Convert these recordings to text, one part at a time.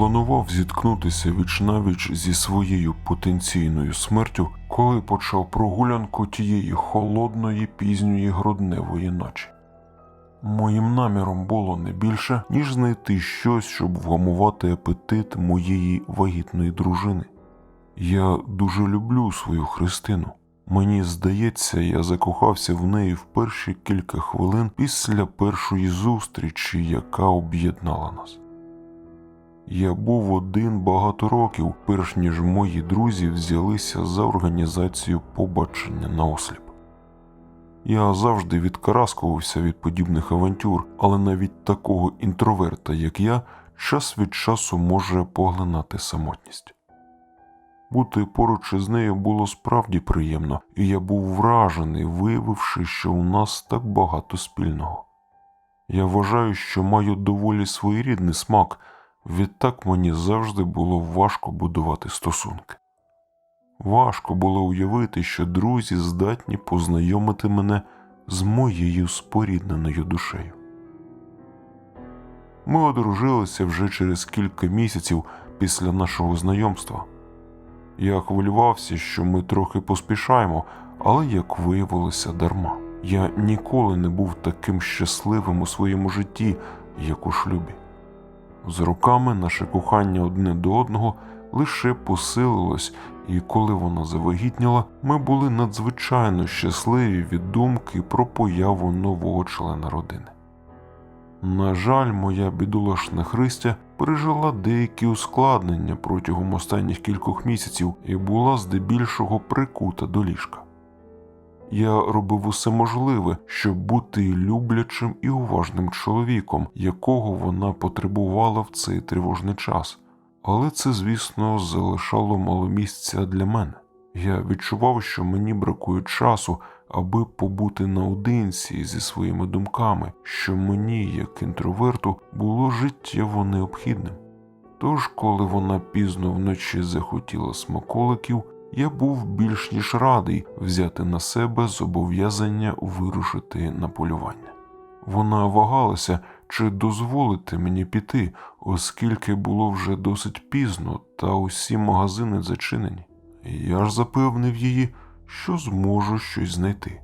Планував зіткнутися віч-навіч зі своєю потенційною смертю, коли почав прогулянку тієї холодної пізньої грудневої ночі. Моїм наміром було не більше, ніж знайти щось, щоб вгамувати апетит моєї вагітної дружини. Я дуже люблю свою Христину. Мені здається, я закохався в неї в перші кілька хвилин після першої зустрічі, яка об'єднала нас. Я був один багато років, перш ніж мої друзі взялися за організацію побачення на осліп. Я завжди відкараскувався від подібних авантюр, але навіть такого інтроверта, як я, час від часу може поглинати самотність. Бути поруч із нею було справді приємно, і я був вражений, виявивши, що у нас так багато спільного. Я вважаю, що маю доволі своєрідний смак, відтак мені завжди було важко будувати стосунки. Важко було уявити, що друзі здатні познайомити мене з моєю спорідненою душею. Ми одружилися вже через кілька місяців після нашого знайомства. Я хвилювався, що ми трохи поспішаємо, але як виявилося дарма. Я ніколи не був таким щасливим у своєму житті, як у шлюбі. З роками наше кохання одне до одного лише посилилось, і коли вона завагітніла, ми були надзвичайно щасливі від думки про появу нового члена родини. На жаль, моя бідолашна Христя пережила деякі ускладнення протягом останніх кількох місяців і була здебільшого прикута до ліжка. Я робив усе можливе, щоб бути люблячим і уважним чоловіком, якого вона потребувала в цей тривожний час. Але це, звісно, залишало мало місця для мене. Я відчував, що мені бракує часу, аби побути наодинці зі своїми думками, що мені, як інтроверту, було життєво необхідним. Тож, коли вона пізно вночі захотіла смаколиків, я був більш ніж радий взяти на себе зобов'язання вирушити на полювання. Вона вагалася, чи дозволити мені піти, оскільки було вже досить пізно, та усі магазини зачинені. Я ж запевнив її, що зможу щось знайти.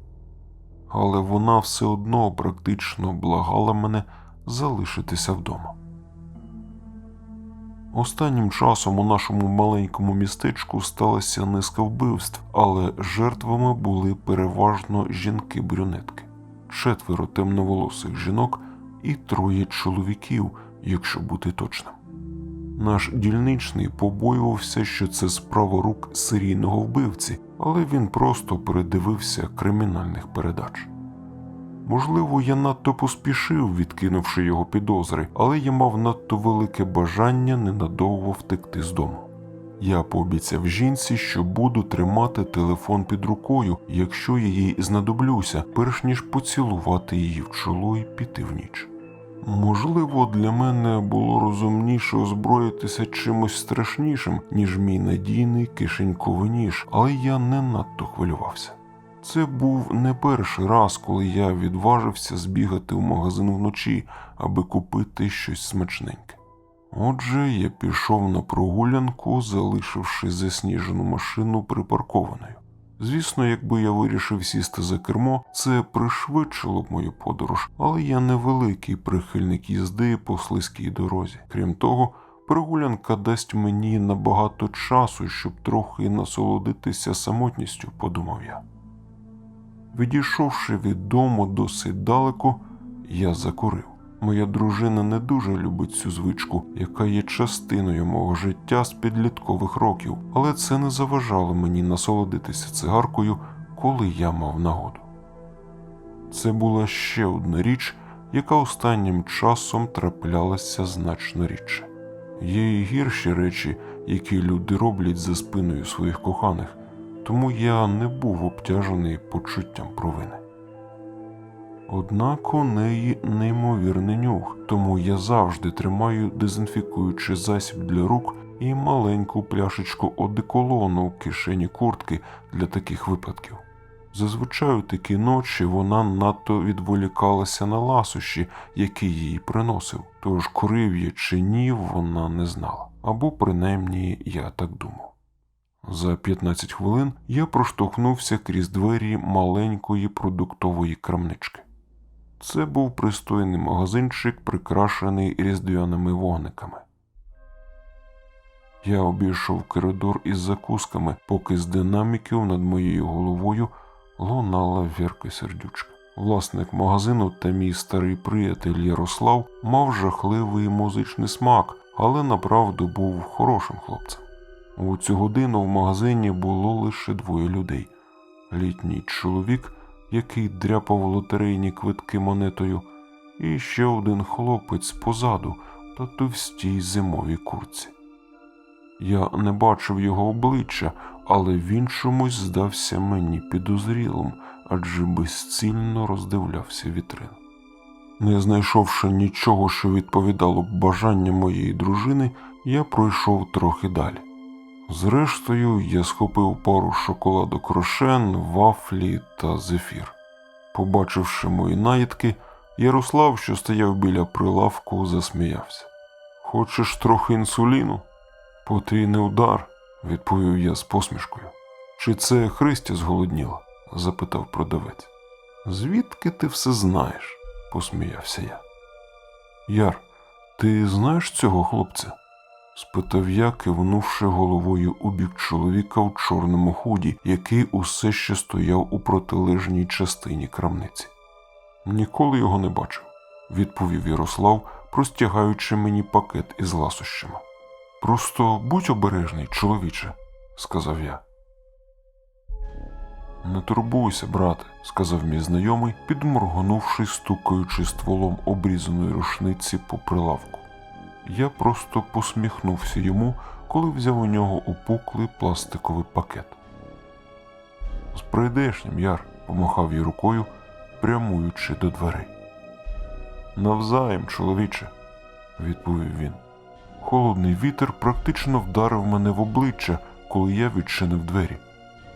Але вона все одно практично благала мене залишитися вдома. Останнім часом у нашому маленькому містечку сталася низка вбивств, але жертвами були переважно жінки-брюнетки, четверо темноволосих жінок і троє чоловіків, якщо бути точним. Наш дільничний побоювався, що це справа рук серійного вбивці, але він просто передивився кримінальних передач. Можливо, я надто поспішив, відкинувши його підозри, але я мав надто велике бажання ненадовго втекти з дому. Я пообіцяв жінці, що буду тримати телефон під рукою, якщо я їй знадоблюся, перш ніж поцілувати її в чоло і піти в ніч. Можливо, для мене було розумніше озброїтися чимось страшнішим, ніж мій надійний кишеньковий ніж, але я не надто хвилювався. Це був не перший раз, коли я відважився збігати в магазин вночі, аби купити щось смачненьке. Отже, я пішов на прогулянку, залишивши засніжену машину припаркованою. Звісно, якби я вирішив сісти за кермо, це пришвидшило б мою подорож, але я не великий прихильник їзди по слизькій дорозі. Крім того, прогулянка дасть мені набагато часу, щоб трохи насолодитися самотністю, подумав я. Відійшовши від дому досить далеко, я закурив. Моя дружина не дуже любить цю звичку, яка є частиною мого життя з підліткових років, але це не заважало мені насолодитися цигаркою, коли я мав нагоду. Це була ще одна річ, яка останнім часом траплялася значно рідше. Є і гірші речі, які люди роблять за спиною своїх коханих, тому я не був обтяжений почуттям провини. Однак у неї неймовірний нюх, тому я завжди тримаю дезінфікуючий засіб для рук і маленьку пляшечку одеколону в кишені куртки для таких випадків. Зазвичай у такі ночі вона надто відволікалася на ласощі, які їй приносив, тож курив я чи ні, вона не знала. Або принаймні я так думав. За 15 хвилин я проштовхнувся крізь двері маленької продуктової крамнички. Це був пристойний магазинчик, прикрашений різдвяними вогниками. Я обійшов коридор із закусками, поки з динаміків над моєю головою лунала вірка сердючка. Власник магазину та мій старий приятель Ярослав мав жахливий музичний смак, але направду був хорошим хлопцем. У цю годину в магазині було лише двоє людей: літній чоловік, який дряпав лотерейні квитки монетою, і ще один хлопець позаду та товстій зимовій курці. Я не бачив його обличчя, але він чомусь здався мені підозрілим, адже безцільно роздивлявся вітрину. Не знайшовши нічого, що відповідало б бажанням моєї дружини, я пройшов трохи далі. Зрештою, я схопив пару шоколадок рошен, вафлі та зефір. Побачивши мої наїдки, Ярослав, що стояв біля прилавку, засміявся. Хочеш трохи інсуліну? Потрійний удар, відповів я з посмішкою. Чи це Христя зголодніла? запитав продавець. Звідки ти все знаєш? посміявся я. Яр, ти знаєш цього хлопця? Спитав я, кивнувши головою у бік чоловіка в чорному худі, який усе ще стояв у протилежній частині крамниці. Ніколи його не бачив, відповів Ярослав, простягаючи мені пакет із ласощами. Просто будь обережний, чоловіче, сказав я. Не турбуйся, брате, сказав мій знайомий, підморгнувши, стукаючи стволом обрізаної рушниці по прилавку. Я просто посміхнувся йому, коли взяв у нього упуклий пластиковий пакет. З прийдешнім яр, помахав їй рукою, прямуючи до дверей. Навзаєм, чоловіче, відповів він. Холодний вітер практично вдарив мене в обличчя, коли я відчинив двері.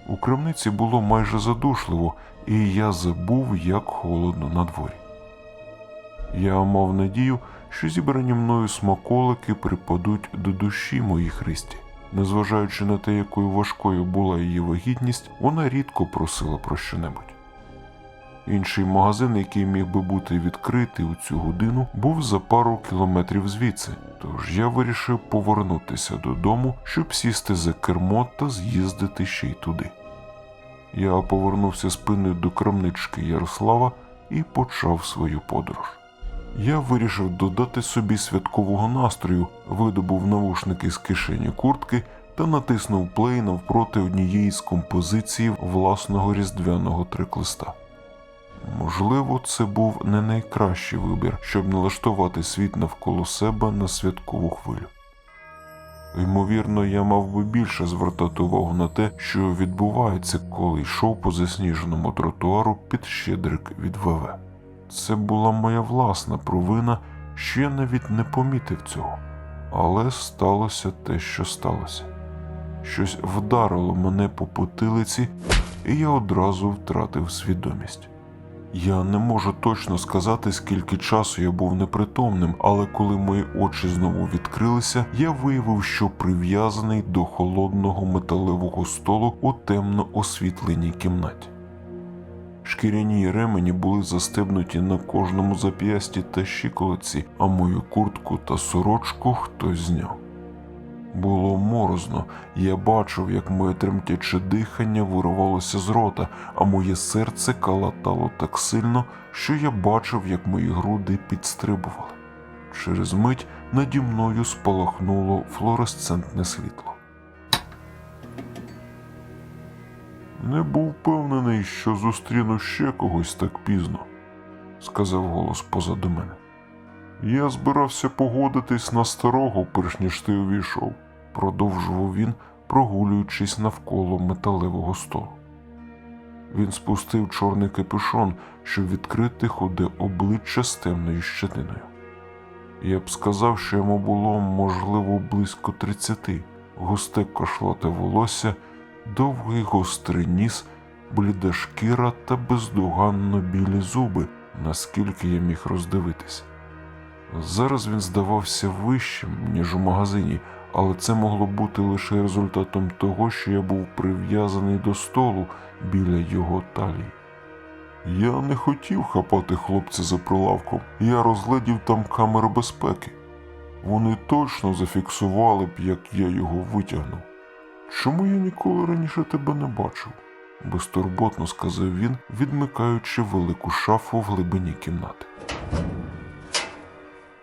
У крамниці було майже задушливо, і я забув, як холодно на дворі. Я мав надію, що зібрані мною смаколики припадуть до душі моїй Христі. Незважаючи на те, якою важкою була її вагітність, вона рідко просила про щонебудь. Інший магазин, який міг би бути відкритий у цю годину, був за пару кілометрів звідси, тож я вирішив повернутися додому, щоб сісти за кермо та з'їздити ще й туди. Я повернувся спиною до крамнички Ярослава і почав свою подорож. Я вирішив додати собі святкового настрою, видобув навушники з кишені куртки та натиснув плей навпроти однієї з композицій власного різдвяного триклиста. Можливо, це був не найкращий вибір, щоб налаштувати світ навколо себе на святкову хвилю. Ймовірно, я мав би більше звертати увагу на те, що відбувається, коли йшов по засніженому тротуару під щедрик від ВВ. Це була моя власна провина, я навіть не помітив цього. Але сталося те, що сталося. Щось вдарило мене по потилиці, і я одразу втратив свідомість. Я не можу точно сказати, скільки часу я був непритомним, але коли мої очі знову відкрилися, я виявив, що прив'язаний до холодного металевого столу у темно освітленій кімнаті. Шкіряні ремені були застебнуті на кожному зап'ясті та щиколиці, а мою куртку та сорочку хтось зняв. Було морозно, я бачив, як моє тремтяче дихання вирвалося з рота, а моє серце калатало так сильно, що я бачив, як мої груди підстрибували. Через мить наді мною спалахнуло флуоресцентне світло. Не був впевнений, що зустріну ще когось так пізно, сказав голос позаду мене. Я збирався погодитись на старого, перш ніж ти увійшов, продовжував він, прогулюючись навколо металевого столу. Він спустив чорний капюшон, щоб відкрити худе обличчя з темною щетиною. Я б сказав, що йому було, можливо, близько тридцяти, густе кошлате волосся, довгий гострий ніс бліда шкіра та бездоганно білі зуби, наскільки я міг роздивитися. Зараз він здавався вищим, ніж у магазині, але це могло бути лише результатом того, що я був прив'язаний до столу біля його талії. Я не хотів хапати хлопця за прилавком, я розглядів там камери безпеки. Вони точно зафіксували б, як я його витягнув. Чому я ніколи раніше тебе не бачив? безтурботно сказав він, відмикаючи велику шафу в глибині кімнати.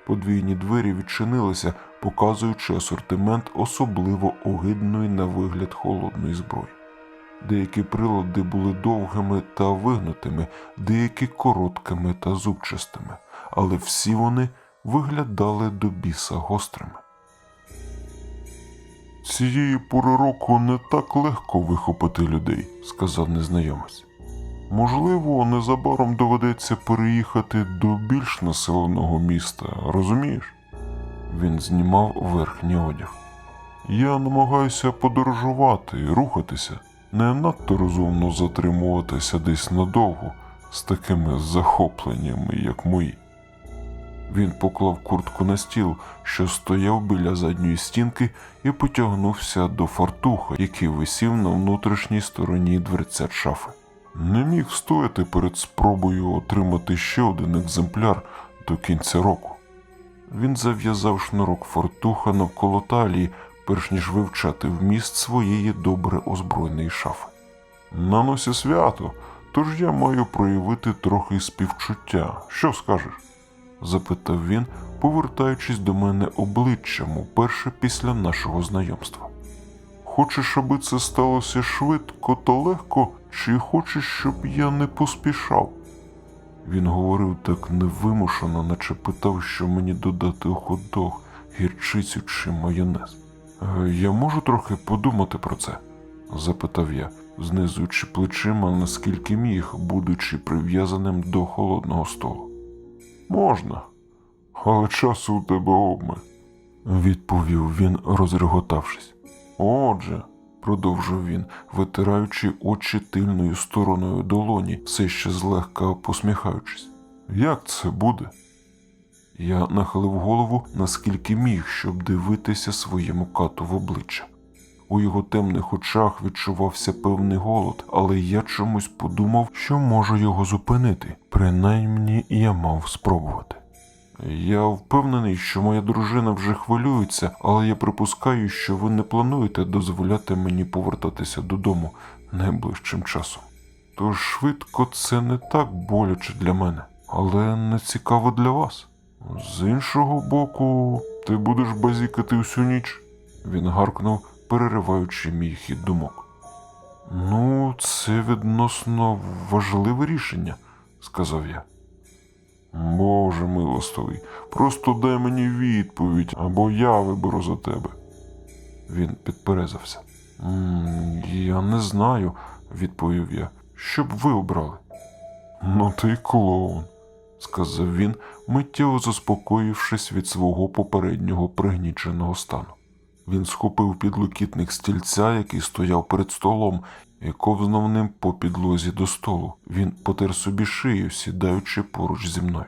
Подвійні двері відчинилися, показуючи асортимент особливо огидної на вигляд холодної зброї. Деякі прилади були довгими та вигнутими, деякі короткими та зубчастими, але всі вони виглядали до біса гострими. Цієї пори року не так легко вихопити людей, сказав незнайомець. Можливо, незабаром доведеться переїхати до більш населеного міста, розумієш? Він знімав верхній одяг. Я намагаюся подорожувати, і рухатися, не надто розумно затримуватися десь надовго з такими захопленнями, як мої. Він поклав куртку на стіл, що стояв біля задньої стінки, і потягнувся до фартуха, який висів на внутрішній стороні дверцят шафи. Не міг стояти перед спробою отримати ще один екземпляр до кінця року. Він зав'язав шнурок фартуха навколо талії, перш ніж вивчати вміст своєї добре озброєної шафи. На носі свято, тож я маю проявити трохи співчуття. Що скажеш? Запитав він, повертаючись до мене обличчям уперше після нашого знайомства. Хочеш, аби це сталося швидко та легко, чи хочеш, щоб я не поспішав? Він говорив так невимушено, наче питав, що мені додати у гірчицю чи майонез. «Е, Я можу трохи подумати про це? запитав я, знизуючи плечима, наскільки міг, будучи прив'язаним до холодного столу. Можна, але часу у тебе обмаль, відповів він, розреготавшись. Отже, продовжив він, витираючи очі тильною стороною долоні, все ще злегка посміхаючись. Як це буде? Я нахилив голову, наскільки міг, щоб дивитися своєму кату в обличчя. У його темних очах відчувався певний голод, але я чомусь подумав, що можу його зупинити. Принаймні я мав спробувати. Я впевнений, що моя дружина вже хвилюється, але я припускаю, що ви не плануєте дозволяти мені повертатися додому найближчим часом. Тож швидко це не так боляче для мене, але не цікаво для вас. З іншого боку, ти будеш базікати всю ніч. Він гаркнув, перериваючи мій хід думок. Ну, це відносно важливе рішення, сказав я. Боже милостивий, просто дай мені відповідь, або я виберу за тебе. Він підперезався. Я не знаю, відповів я. Що б ви обрали? Ну ти клоун, сказав він, миттєво заспокоївшись від свого попереднього пригніченого стану. Він схопив підлокітник стільця, який стояв перед столом, і ковзнув ним по підлозі до столу. Він потер собі шию, сідаючи поруч зі мною.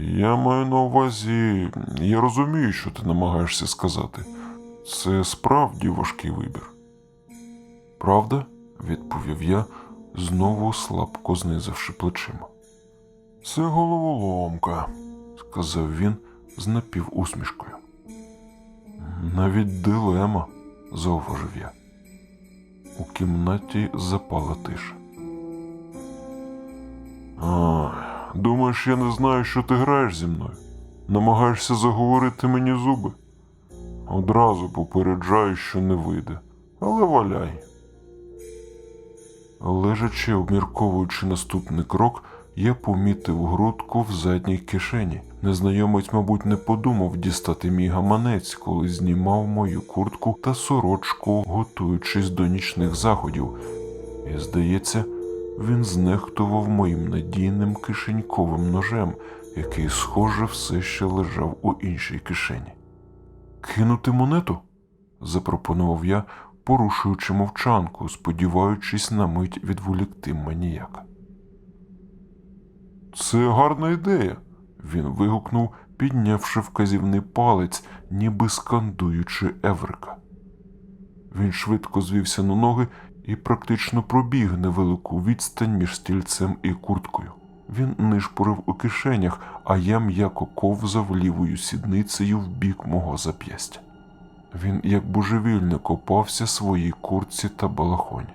Я маю на увазі, я розумію, що ти намагаєшся сказати. Це справді важкий вибір. Правда? відповів я, знову слабко знизивши плечима. Це головоломка, сказав він з напівусмішкою. Навіть дилема, зауважив я. У кімнаті запала тиша. А, думаєш, я не знаю, що ти граєш зі мною? Намагаєшся заговорити мені зуби? Одразу попереджаю, що не вийде, але валяй. Лежачи, обмірковуючи наступний крок, я помітив грудку в задній кишені. Незнайомець, мабуть, не подумав дістати мій гаманець, коли знімав мою куртку та сорочку, готуючись до нічних заходів. І, здається, він знехтував моїм надійним кишеньковим ножем, який, схоже, все ще лежав у іншій кишені. Кинути монету? запропонував я, порушуючи мовчанку, сподіваючись на мить відволікти маніяка. Це гарна ідея. Він вигукнув, піднявши вказівний палець, ніби скандуючи Еврика. Він швидко звівся на ноги і практично пробіг невелику відстань між стільцем і курткою. Він нишпорив у кишенях, а я м'яко ковзав лівою сідницею в бік мого зап'ястя. Він, як божевільно, копався своїй куртці та балахоні.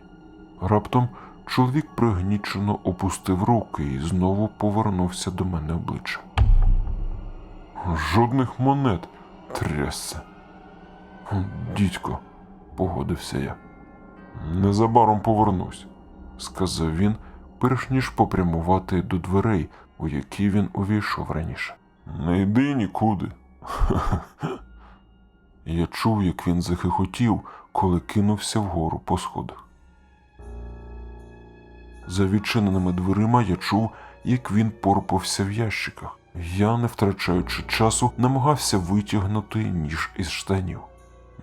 Раптом чоловік пригнічено опустив руки і знову повернувся до мене обличчя. Жодних монет трясся. Дідько, погодився я. Незабаром повернусь, сказав він, перш ніж попрямувати до дверей, у які він увійшов раніше. Не йди нікуди. Я чув, як він захихотів, коли кинувся вгору по сходах. За відчиненими дверима я чув, як він порпався в ящиках. Я, не втрачаючи часу, намагався витягнути ніж із штанів.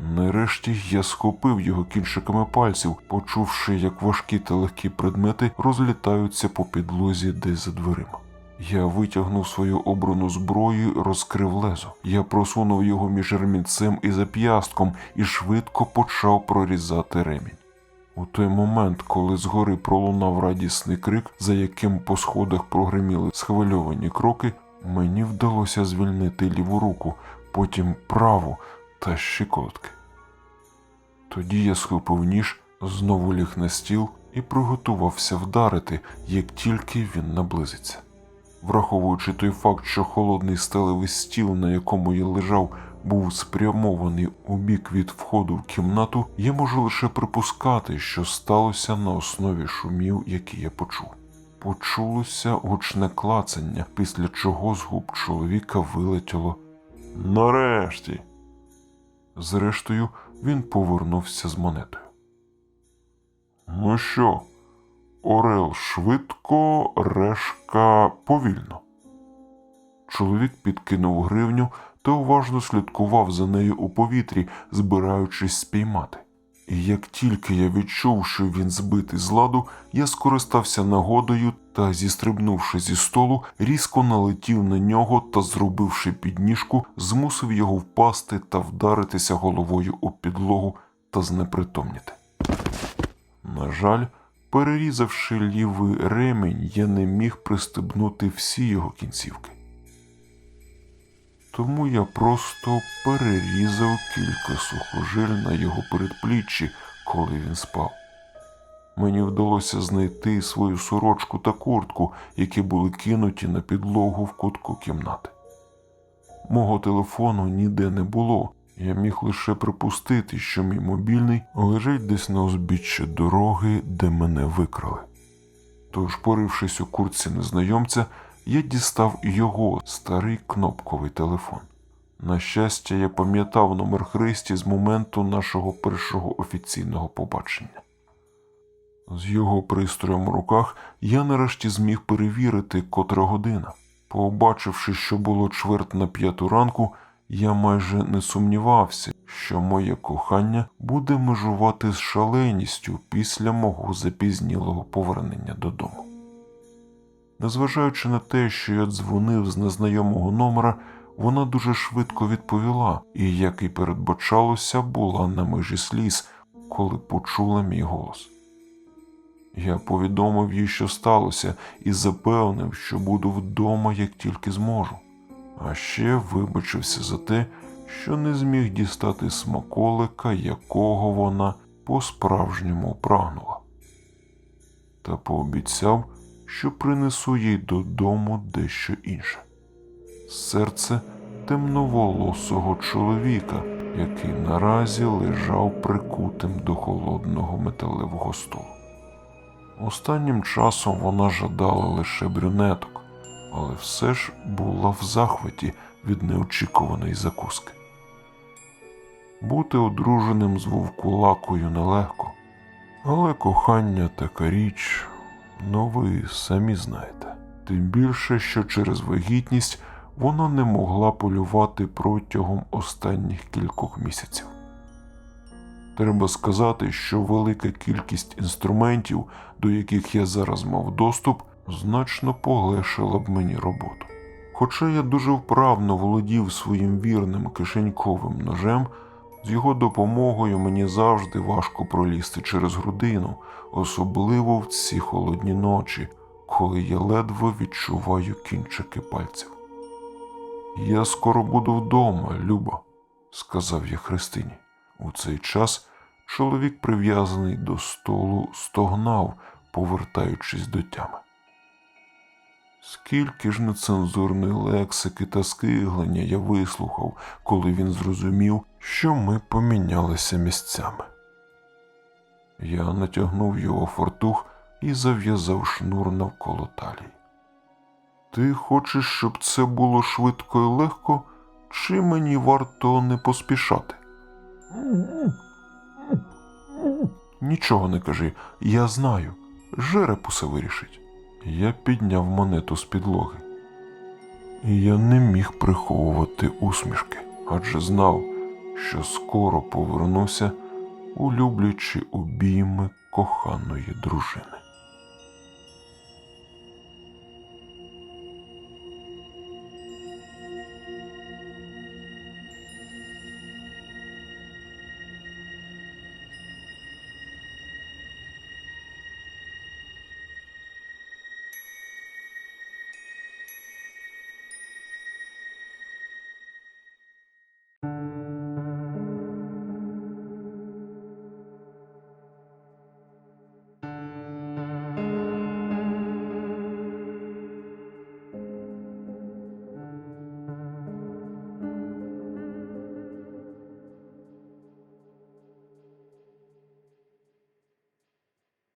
Нарешті я схопив його кінчиками пальців, почувши, як важкі та легкі предмети розлітаються по підлозі десь за дверима. Я витягнув свою обрану зброю, розкрив лезо. Я просунув його між ремінцем і зап'ястком і швидко почав прорізати ремінь. У той момент, коли згори пролунав радісний крик, за яким по сходах прогриміли схвильовані кроки, мені вдалося звільнити ліву руку, потім праву та щиколотки. Тоді я схопив ніж, знову ліг на стіл і приготувався вдарити, як тільки він наблизиться. Враховуючи той факт, що холодний сталевий стіл, на якому я лежав, був спрямований у бік від входу в кімнату, я можу лише припускати, що сталося на основі шумів, які я почув. Почулося гучне клацання, після чого з губ чоловіка вилетіло Нарешті. Зрештою, він повернувся з монетою. Ну що, Орел швидко, решка повільно. Чоловік підкинув гривню та уважно слідкував за нею у повітрі, збираючись спіймати. І як тільки я відчув, що він збитий з ладу, я скористався нагодою та, зістрибнувши зі столу, різко налетів на нього та, зробивши підніжку, змусив його впасти та вдаритися головою у підлогу та знепритомніти. На жаль, перерізавши лівий ремень, я не міг пристебнути всі його кінцівки. Тому я просто перерізав кілька сухожиль на його передпліччі, коли він спав. Мені вдалося знайти свою сорочку та куртку, які були кинуті на підлогу в кутку кімнати. Мого телефону ніде не було, я міг лише припустити, що мій мобільний лежить десь на узбіччі дороги, де мене викрали. Тож, порившись у куртці незнайомця, я дістав його старий кнопковий телефон. На щастя, я пам'ятав номер Христі з моменту нашого першого офіційного побачення. З його пристроєм у руках я нарешті зміг перевірити, котра година. Побачивши, що було чверть на п'яту ранку, я майже не сумнівався, що моє кохання буде межувати з шаленістю після мого запізнілого повернення додому. Незважаючи на те, що я дзвонив з незнайомого номера, вона дуже швидко відповіла і, як і передбачалося, була на межі сліз, коли почула мій голос. Я повідомив їй, що сталося, і запевнив, що буду вдома, як тільки зможу. А ще вибачився за те, що не зміг дістати смаколика, якого вона по-справжньому прагнула. Та пообіцяв, що принесу їй додому дещо інше серце темноволосого чоловіка, який наразі лежав прикутим до холодного металевого столу. Останнім часом вона жадала лише брюнеток, але все ж була в захваті від неочікуваної закуски. Бути одруженим з вовкулакою нелегко, але кохання така річ, ну ви самі знаєте. Тим більше, що через вагітність вона не могла полювати протягом останніх кількох місяців. Треба сказати, що велика кількість інструментів, до яких я зараз мав доступ, значно полегшила б мені роботу. Хоча я дуже вправно володів своїм вірним кишеньковим ножем, з його допомогою мені завжди важко пролізти через грудину, особливо в ці холодні ночі, коли я ледве відчуваю кінчики пальців. Я скоро буду вдома, Люба, сказав я Христині. У цей час чоловік, прив'язаний до столу, стогнав, повертаючись до тями. Скільки ж нецензурної лексики та скиглення я вислухав, коли він зрозумів, що ми помінялися місцями. Я натягнув його фортух і зав'язав шнур навколо талії. Ти хочеш, щоб це було швидко і легко, чи мені варто не поспішати? Нічого не кажи, я знаю. Жереб усе вирішить. Я підняв монету з підлоги. І я не міг приховувати усмішки, адже знав, що скоро повернуся, улюблячи обійми коханої дружини.